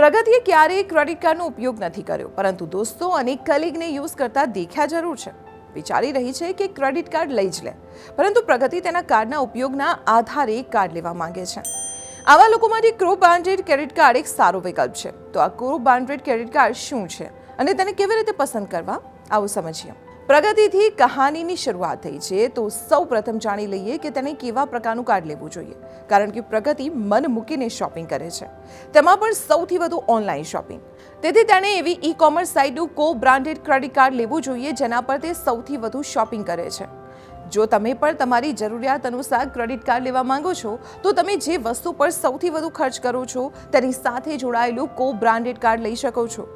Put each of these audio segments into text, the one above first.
પ્રગતિએ ક્યારેય ક્રેડિટ કાર્ડનો ઉપયોગ નથી કર્યો, પરંતુ દોસ્તો અને કલીગને યુઝ કરતા દેખ્યા જરૂર છે. વિચારી રહી છે કે ક્રેડિટ કાર્ડ લઈ જ લે, પરંતુ પ્રગતિ તેના કાર્ડના ઉપયોગના આધારે કાર્ડ લેવા માંગે છે. આવા લોકો માટે ક્રો બ્રાન્ડેડ ક્રેડિટ કાર્ડ એક સારો વિકલ્પ છે. તો આ ક્રો બ્રાન્ડેડ ક્રેડિટ કાર્ડ શું છે? અને તેને કેવી રીતે પસંદ કરવા? આવું સમજીએ. પ્રગતિથી કહાનીની શરૂઆત થઈ છે, તો સૌ પ્રથમ જાણી લઈએ કે તેને કેવા પ્રકારનું કાર્ડ લેવું જોઈએ. કારણ કે પ્રગતિ મન મૂકીને શોપિંગ કરે છે. તેમાં પણ સૌથી વધુ ઓનલાઈન શોપિંગ. તેથી તેણે એવી ઈ કોમર્સ સાઇટનું કો બ્રાન્ડેડ ક્રેડિટ કાર્ડ લેવું જોઈએ, જેના પર તે સૌથી વધુ શોપિંગ કરે છે. જો તમે પણ તમારી જરૂરિયાત અનુસાર ક્રેડિટ કાર્ડ લેવા માંગો છો, તો તમે જે વસ્તુ પર સૌથી વધુ ખર્ચ કરો છો, તેની સાથે જોડાયેલું કો બ્રાન્ડેડ કાર્ડ લઈ શકો છો.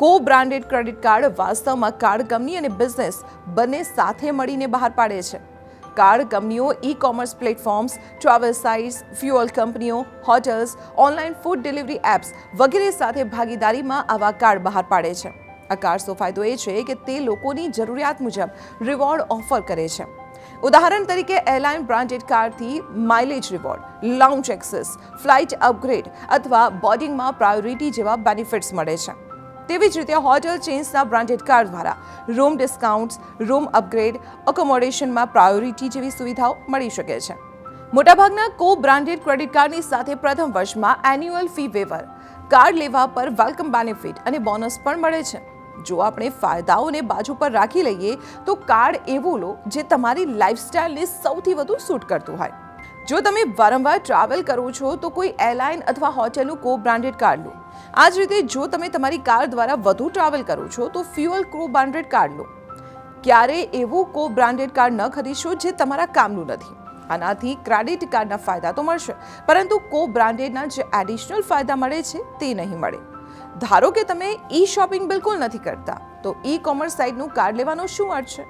કો બ્રાન્ડેડ ક્રેડિટ કાર્ડ વાસ્તવમાં કાર્ડ કંપની અને બિઝનેસ બંને સાથે મળીને બહાર પાડે છે. કાર્ડ કંપનીઓ e commerce platforms travel sites fuel કંપનીઓ hotels online food delivery apps વગેરે સાથે ભાગીદારીમાં આવા કાર્ડ બહાર પાડે છે. આ કાર્ડ્સનો ફાયદો એ છે કે તે લોકોની જરૂરિયાત મુજબ રિવોર્ડ ઓફર કરે છે. ઉદાહરણ તરીકે એરલાઇન બ્રાન્ડેડ કાર્ડથી mileage reward lounge access flight upgrade અથવા બોર્ડિંગમાં પ્રાયોરિટી જેવા બેનિફિટ્સ મળે છે. તેવી જ રીતે હોટેલ ચેન્સના બ્રાન્ડેડ કાર્ડ દ્વારા રૂમ ડિસ્કાઉન્ટ્સ, રૂમ અપગ્રેડ, અકોમોડેશનમાં પ્રાયોરિટી જેવી સુવિધાઓ મળી શકે છે. મોટાભાગના કો બ્રાન્ડેડ ક્રેડિટ કાર્ડની સાથે પ્રથમ વર્ષમાં એન્યુઅલ ફી વેવર કાર્ડ લેવા પર વેલકમ બેનિફિટ અને બોનસ પણ મળે છે. જો આપણે ફાયદાઓને બાજુ પર રાખી લઈએ, તો કાર્ડ એવું લો જે તમારી લાઇફસ્ટાઇલને સૌથી વધુ સૂટ કરતું હોય. જો તમે વારંવાર ટ્રાવેલ કરો છો, તો કોઈ એરલાઇન અથવા હોટેલનું કો બ્રાન્ડેડ કાર્ડ લો. આ જ રીતે જો તમે તમારી કાર દ્વારા વધુ ટ્રાવેલ કરો છો, તો ફ્યુઅલ કો બ્રાન્ડેડ કાર્ડ લો. ક્યારે એવું કો બ્રાન્ડેડ કાર્ડ ન ખરીદશો જે તમારા કામનું નથી. આનાથી ક્રેડિટ કાર્ડના ફાયદા તો મળશે, પરંતુ કો બ્રાન્ડેડના જે એડિશનલ ફાયદા મળે છે, તે નહીં મળે. ધારો કે તમે ઈ શોપિંગ બિલકુલ નથી કરતા, તો ઈ કોમર્સ સાઇટનું કાર્ડ લેવાનો શું અર્થ છે?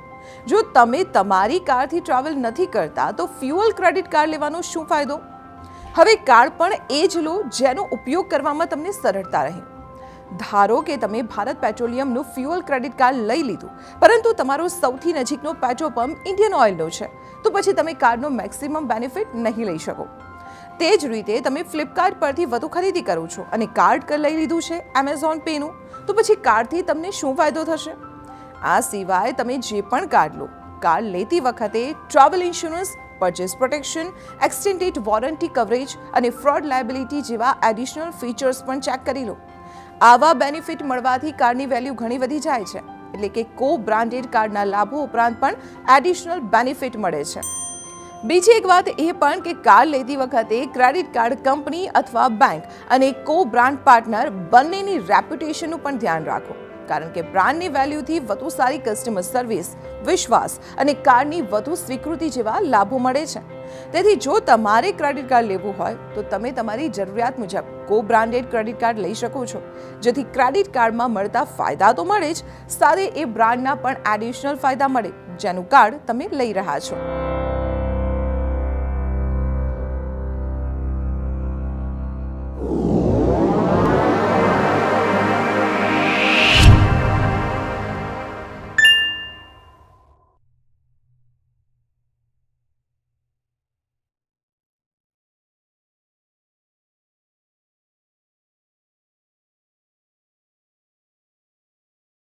જો તમે તમારી કારથી ટ્રાવેલ નથી કરતા, તો ફ્યુઅલ ક્રેડિટ કાર્ડ લેવાનો શું ફાયદો? હવે કાર્ડ પણ એ જ લો, જેનો ઉપયોગ કરવામાં તમને સરળતા રહે. ધારો કે તમે ભારત પેટ્રોલિયમનું ફ્યુઅલ ક્રેડિટ કાર્ડ લઈ લીધું, પરંતુ તમારો સૌથી નજીકનો પેટ્રોલ પંપ ઇન્ડિયન ઓઇલનો છે, તો પછી તમે કાર્ડનો મેક્સિમમ બેનિફિટ નહીં લઈ શકો. તે જ રીતે તમે ફ્લિપકાર્ટ પરથી વધુ ખરીદી કરો છો અને કાર્ડ લઈ લીધું છે એમેઝોન પેનું તો પછી કાર્ડથી તમને શું ફાયદો થશે? આ સિવાય તમે જે પણ કાર્ડ લો, કાર્ડ લેતી વખતે travel insurance purchase protection extended warranty coverage અને ફ્રોડ લાયબિલિટી જેવા એડિશનલ ફીચર્સ પણ ચેક કરી લો. આવા બેનિફિટ મળવાથી કાર્ડની વેલ્યુ ઘણી વધી જાય છે, એટલે કે કો બ્રાન્ડેડ કાર્ડના લાભો ઉપરાંત પણ એડિશનલ બેનિફિટ મળે છે. બીજી એક વાત એ પણ કે કાર્ડ લેતી વખતે ક્રેડિટ કાર્ડ કંપની અથવા બેંક અને કો બ્રાન્ડ પાર્ટનર બંનેની રેપ્યુટેશનનું પણ ધ્યાન રાખો. કારણ કે બ્રાન્ડની વેલ્યુથી વધુ સારી કસ્ટમર સર્વિસ વિશ્વાસ અને કાર્ડની વધુ સ્વીકૃતિ જેવા લાભો મળે છે. તેથી જો તમારે ક્રેડિટ કાર્ડ લેવું હોય, તો તમે તમારી જરૂરિયાત મુજબ કો બ્રાન્ડેડ ક્રેડિટ કાર્ડ લઈ શકો છો. જેથી ક્રેડિટ કાર્ડમાં મળતા ફાયદા તો મળે જ, સાથે એ બ્રાન્ડના પણ એડિશનલ ફાયદા મળે, જેનું કાર્ડ તમે લઈ રહ્યા છો.